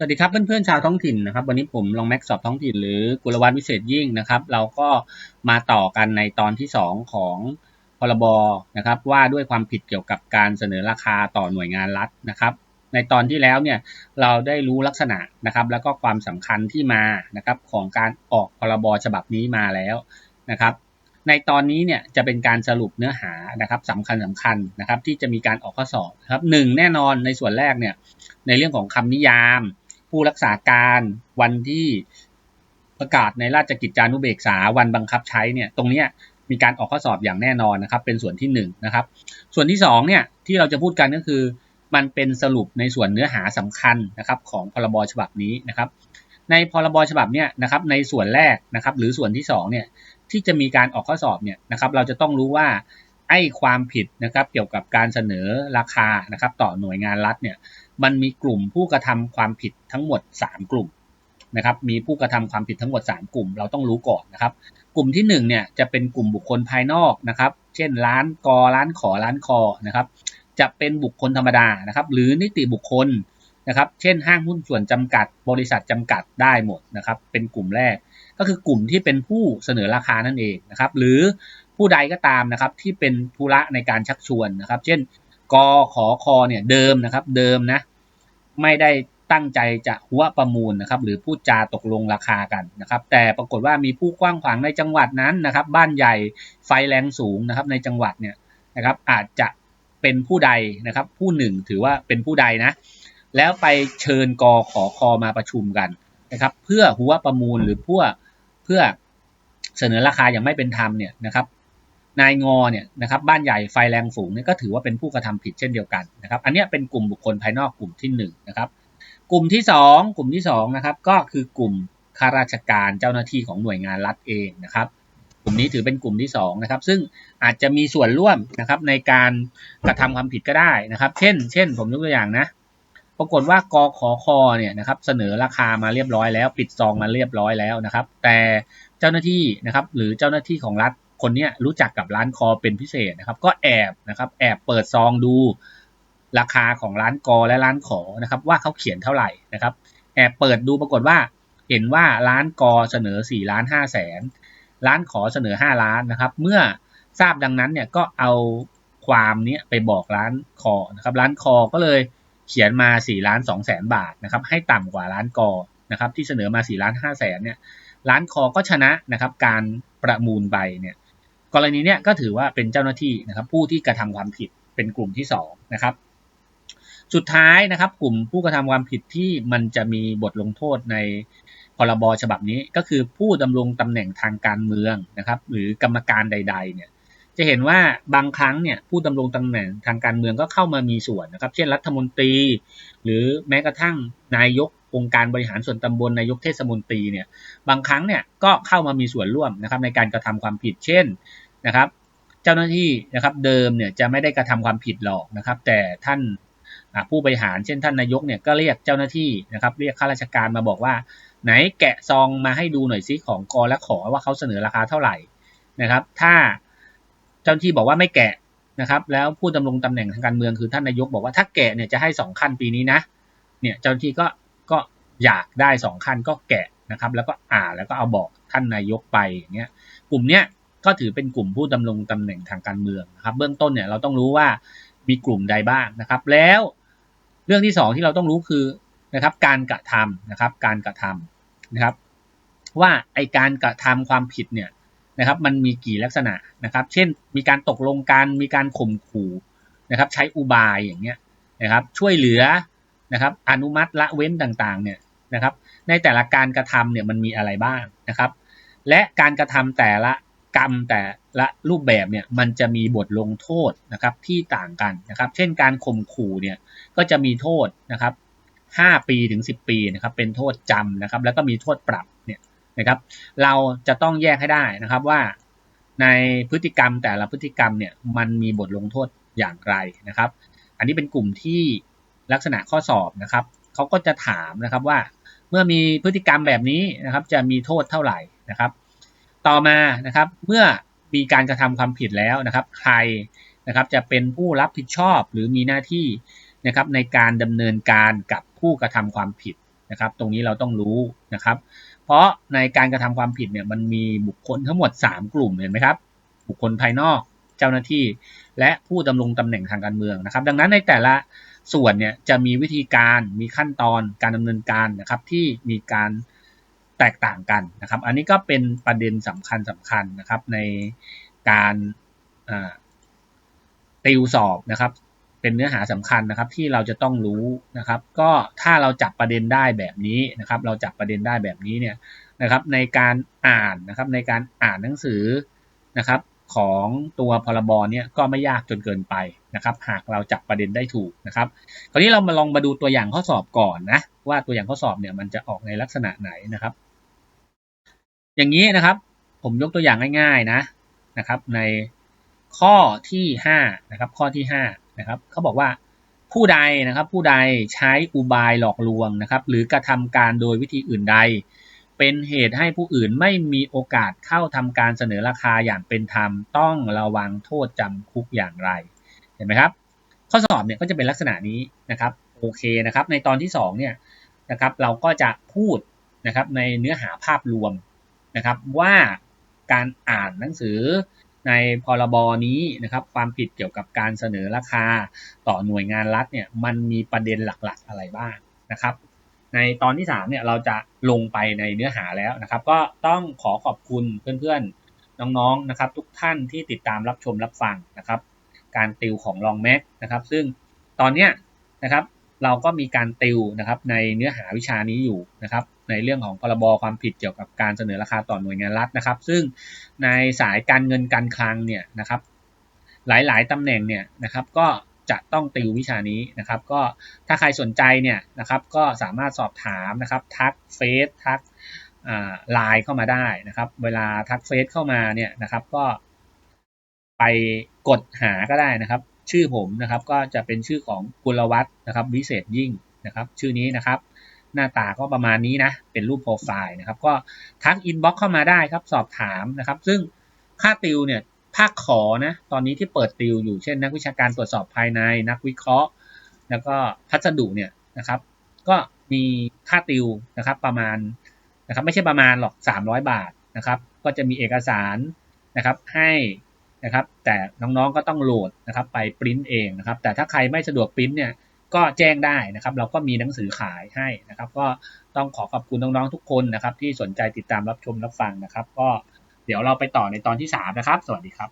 สวัสดีครับเพื่อนๆชาวท้องถิ่นนะครับวันนี้ผมลองแม็กสอบท้องถิ่นหรือกุลวัฒน์วิเศษยิ่งนะครับ เราก็มาต่อกันในตอนที่ 2 ของพรบนะครับว่าด้วยความผิดเกี่ยวกับการเสนอราคาต่อหน่วยงานรัฐนะครับ ในตอนที่แล้วเนี่ยเราได้รู้ลักษณะนะครับ แล้วก็ความสำคัญที่มานะครับของการออกพรบฉบับนี้มาแล้วนะครับ ในตอนนี้เนี่ยจะเป็นการสรุปเนื้อหานะครับสำคัญสำคัญนะครับที่จะมีการออกข้อสอบครับหนึ่งแน่นอนในส่วนแรกเนี่ยในเรื่องของคำนิยาม ผู้รักษาการวันที่ประกาศในราชกิจจานุเบกษาวันบังคับใช้เนี่ยตรงเนี้ยมีการออกข้อสอบอย่างแน่นอนนะครับ เป็นส่วนที่1นนะครับ ส่วนที่2เนี่ยที่เราจะพูดกันก็คือมันเป็นสรุปในส่วนเนื้อหาสำคัญนะครับของพรบฉบับนี้นะครับ ในพรบฉบับเนี้ยนะครับในส่วนแรกนะครับ หรือส่วนที่2เนี่ยที่จะมีการออกข้อสอบเนี่ยนะครับ เราจะต้องรู้ว่า ไอ้ความผิดนะครับเกี่ยวกับการเสนอราคานะครับต่อหน่วยงานรัฐเนี่ยมันมีกลุ่มผู้กระทำความผิดทั้งหมด 3 กลุ่มนะครับมีผู้กระทำความผิดทั้งหมด 3 กลุ่ม เราต้องรู้ก่อนนะครับ กลุ่มที่1เนี่ยจะเป็นกลุ่มบุคคลภายนอกนะครับ เช่นร้านกอร้านขอร้านคอนะครับจะเป็นบุคคลธรรมดานะครับ หรือนิติบุคคลนะครับ เช่นห้างหุ้นส่วนจำกัด บริษัทจำกัดได้หมดนะครับ เป็นกลุ่มแรก ก็คือกลุ่มที่เป็นผู้เสนอราคานั่นเองนะครับ หรือ ผู้ใดก็ตามนะครับที่เป็นธุระในการชักชวนนะครับ เช่นกอขอคอเนี่ยเดิมนะครับเดิมนะไม่ได้ตั้งใจจะหัวประมูลนะครับ หรือพูดจาตกลงราคากันนะครับ แต่ปรากฏว่ามีผู้กว้างขวางในจังหวัดนั้นนะครับ บ้านใหญ่ไฟแรงสูงนะครับ ในจังหวัดเนี่ยนะครับ อาจจะเป็นผู้ใดนะครับ ผู้หนึ่งถือว่าเป็นผู้ใดนะ แล้วไปเชิญกอขอคอมาประชุมกันนะครับ เพื่อหัวประมูลหรือเพื่อเพื่อเสนอราคาอย่างไม่เป็นธรรมเนี่ยนะครับ นายงอเนี่ยนะครับบ้านใหญ่ไฟแรงฝูงเนี่ยก็ถือว่าเป็นผู้กระทำผิดเช่นเดียวกันนะครับ อันนี้เป็นกลุ่มบุคคลภายนอกกลุ่มที่1นนะครับกลุ่มที่ 2 กลุ่มที่2นะครับก็คือกลุ่มข้าราชการเจ้าหน้าที่ของหน่วยงานรัฐเองนะครับ กลุ่มนี้ถือเป็นกลุ่มที่2นะครับซึ่งอาจจะมีส่วนร่วมนะครับในการกระทำความผิดก็ได้นะครับ เช่น เช่น ผมยกตัวอย่างนะปรากฏว่ากขอคอเนี่ยนะครับเสนอราคามาเรียบร้อยแล้ว ปิดซองมาเรียบร้อยแล้วนะครับ แต่เจ้าหน้าที่นะครับหรือเจ้าหน้าที่ของรัฐ คนนี้รู้จักกับร้านคอเป็นพิเศษนะครับ ก็แอบนะครับแอบเปิดซองดูราคาของร้านกอและร้านขอนะครับ ว่าเขาเขียนเท่าไหร่นะครับ แอบเปิดดูปรากฏว่า เห็นว่าร้านกอเสนอ4ล้าน5แสนร้านขอเสนอ 5 ล้านนะครับ เมื่อทราบดังนั้นเนี่ยก็เอาความนี้ไปบอกร้านคอนะครับ ร้านคอก็เลยเขียนมา4ล้าน2แสนบาทนะครับ ให้ต่ำกว่าร้านกอนะครับ ที่เสนอมา4ล้าน5แสนเนี่ย ร้านคอก็ชนะนะครับ การประมูลใบเนี่ย กรณีเนี้ยก็ถือว่าเป็นเจ้าหน้าที่นะครับ ผู้ที่กระทำความผิดเป็นกลุ่มที่2นะครับสุดท้ายนะครับ กลุ่มผู้กระทำความผิดที่มันจะมีบทลงโทษในพรบฉบับนี้ก็คือผู้ดำรงตำแหน่งทางการเมืองนะครับ หรือกรรมการใด ๆ เนี่ยจะเห็นว่าบางครั้งเนี่ยผู้ดำรงตำแหน่งทางการเมืองก็เข้ามามีส่วนนะครับ เช่นรัฐมนตรี หรือแม้กระทั่งนายก องค์การบริหารส่วนตำบลนายกเทศมนตรีเนี่ยบางครั้งเนี่ยก็เข้ามามีส่วนร่วมนะครับในการกระทำความผิดเช่นนะครับเจ้าหน้าที่นะครับเดิมเนี่ยจะไม่ได้กระทำความผิดหรอกนะครับ แต่ท่านผู้บริหารเช่นท่านนายกเนี่ยก็เรียกเจ้าหน้าที่นะครับเรียกข้าราชการมาบอกว่า ไหนแกะซองมาให้ดูหน่อยซิของกอและขอว่าเขาเสนอราคาเท่าไหร่นะครับ ถ้าเจ้าหน้าที่บอกว่าไม่แกะนะครับ แล้วผู้ดำรงตำแหน่งทางการเมืองคือท่านนายกบอกว่าถ้าแกะเนี่ยจะให้สองขั้นปีนี้นะเนี่ยเจ้าหน้าที่ก็ อยากได้สองขั้นก็แกะนะครับ แล้วก็อ่านแล้วก็เอาบอกท่านนายกไปอย่างเงี้ยกลุ่มเนี้ยก็ถือเป็นกลุ่มผู้ดำรงตำแหน่งทางการเมืองนะครับ เบื้องต้นเนี่ยเราต้องรู้ว่ามีกลุ่มใดบ้างนะครับ แล้วเรื่องที่2ที่เราต้องรู้คือนะครับ การกระทำนะครับ การกระทำนะครับ ว่าไอการกระทำความผิดเนี่ยนะครับ มันมีกี่ลักษณะนะครับ เช่น มีการตกลงกันมีการข่มขู่นะครับ ใช้อุบายอย่างเงี้ยนะครับ ช่วยเหลือนะครับ อนุมัติละเว้นต่างๆ เนี่ย นะครับ ในแต่ละการกระทำเนี่ยมันมีอะไรบ้างนะครับ และการกระทำแต่ละกรรมแต่ละรูปแบบเนี่ยมันจะมีบทลงโทษนะครับที่ต่างกันนะครับ เช่นการข่มขู่เนี่ยก็จะมีโทษนะครับ5ปีถึง 10 ปีนะครับเป็นโทษจำนะครับ แล้วก็มีโทษปรับเนี่ยนะครับ เราจะต้องแยกให้ได้นะครับว่า ในพฤติกรรมแต่ละพฤติกรรมเนี่ยมันมีบทลงโทษอย่างไรนะครับ อันนี้เป็นกลุ่มที่ลักษณะข้อสอบนะครับ เขาก็จะถามนะครับว่าเมื่อมีพฤติกรรมแบบนี้นะครับ จะมีโทษเท่าไหร่นะครับ ต่อมานะครับ เมื่อมีการกระทำความผิดแล้วนะครับ ใครนะครับจะเป็นผู้รับผิดชอบหรือมีหน้าที่นะครับ ในการดำเนินการกับผู้กระทำความผิดนะครับ ตรงนี้เราต้องรู้นะครับ เพราะในการกระทำความผิดเนี่ยมันมีบุคคลทั้งหมด 3 กลุ่มเห็นไหมครับ บุคคลภายนอกเจ้าหน้าที่ และผู้ดำรงตำแหน่งทางการเมืองนะครับ ดังนั้นในแต่ละ ส่วนเนี่ยจะมีวิธีการมีขั้นตอนการดำเนินการนะครับที่มีการแตกต่างกันนะครับ อันนี้ก็เป็นประเด็นสำคัญสำคัญนะครับในการติวสอบนะครับ เป็นเนื้อหาสำคัญนะครับที่เราจะต้องรู้นะครับ ก็ถ้าเราจับประเด็นได้แบบนี้นะครับ เราจับประเด็นได้แบบนี้เนี่ยนะครับ ในการอ่านนะครับในการอ่านหนังสือนะครับของตัวพรบเนี่ยก็ไม่ยากจนเกินไป นะครับ หากเราจับประเด็นได้ถูกนะครับ คราวนี้เรามาลองมาดูตัวอย่างข้อสอบก่อนนะว่าตัวอย่างข้อสอบเนี่ยมันจะออกในลักษณะไหนนะครับ อย่างนี้นะครับ ผมยกตัวอย่างง่ายๆนะนะครับ ในข้อที่5นะครับ ข้อที่5นะครับเขาบอกว่าผู้ใดนะครับ ผู้ใดใช้อุบายหลอกลวงนะครับ หรือกระทำการโดยวิธีอื่นใด เป็นเหตุให้ผู้อื่นไม่มีโอกาสเข้าทำการเสนอราคาอย่างเป็นธรรม ต้องระวังโทษจำคุกอย่างไร เห็นไหมครับ ข้อสอบเนี่ยก็จะเป็นลักษณะนี้นะครับโอเคนะครับ ในตอนที่2เนี่ยนะครับเราก็จะพูดนะครับในเนื้อหาภาพรวมนะครับว่าการอ่านหนังสือในพรบนี้นะครับความผิดเกี่ยวกับการเสนอราคาต่อหน่วยงานรัฐเนี่ยมันมีประเด็นหลักๆอะไรบ้างนะครับ ในตอนที่3เนี่ยเราจะลงไปในเนื้อหาแล้วนะครับ ก็ต้องขอขอบคุณเพื่อนๆน้องๆนะครับ ทุกท่านที่ติดตามรับชมรับฟังนะครับ การติวของลองแม็กนะครับ ซึ่งตอนเนี้ยนะครับเราก็มีการติวนะครับในเนื้อหาวิชานี้อยู่นะครับ ในเรื่องของพรบความผิดเกี่ยวกับการเสนอราคาต่อหน่วยงานรัฐนะครับ ซึ่งในสายการเงินการคลังเนี่ยนะครับ หลายๆตำแหน่งเนี่ยนะครับก็จะต้องติววิชานี้นะครับ ก็ถ้าใครสนใจเนี่ยนะครับก็สามารถสอบถามนะครับทักเฟซทักไลน์เข้ามาได้นะครับ เวลาทักเฟซเข้ามาเนี่ยนะครับ ก็ ไปกดหาก็ได้นะครับ ชื่อผมนะครับก็จะเป็นชื่อของกุลวัฒน์นะครับ วิเศษยิ่งนะครับ ชื่อนี้นะครับ หน้าตาก็ประมาณนี้นะ เป็นรูปโปรไฟล์นะครับ ก็ทักอินบ็อกเข้ามาได้ครับ สอบถามนะครับ ซึ่งค่าติวเนี่ยภาคขอนะตอนนี้ที่เปิดติวอยู่เช่น นักวิชาการตรวจสอบภายในนักวิเคราะห์ แล้วก็พัสดุเนี่ยนะครับ ก็มีค่าติวนะครับประมาณนะครับไม่ใช่ประมาณหรอก 300 บาทนะครับ ก็จะมีเอกสารนะครับให้ นะครับ แต่น้องๆก็ต้องโหลดนะครับ ไปปริ้นเองนะครับ แต่ถ้าใครไม่สะดวกปริ้นเนี่ยก็แจ้งได้นะครับ เราก็มีหนังสือขายให้นะครับ ก็ต้องขอขอบคุณน้องๆทุกคนนะครับ ที่สนใจติดตามรับชมรับฟังนะครับ ก็เดี๋ยวเราไปต่อในตอนที่3นะครับ สวัสดีครับ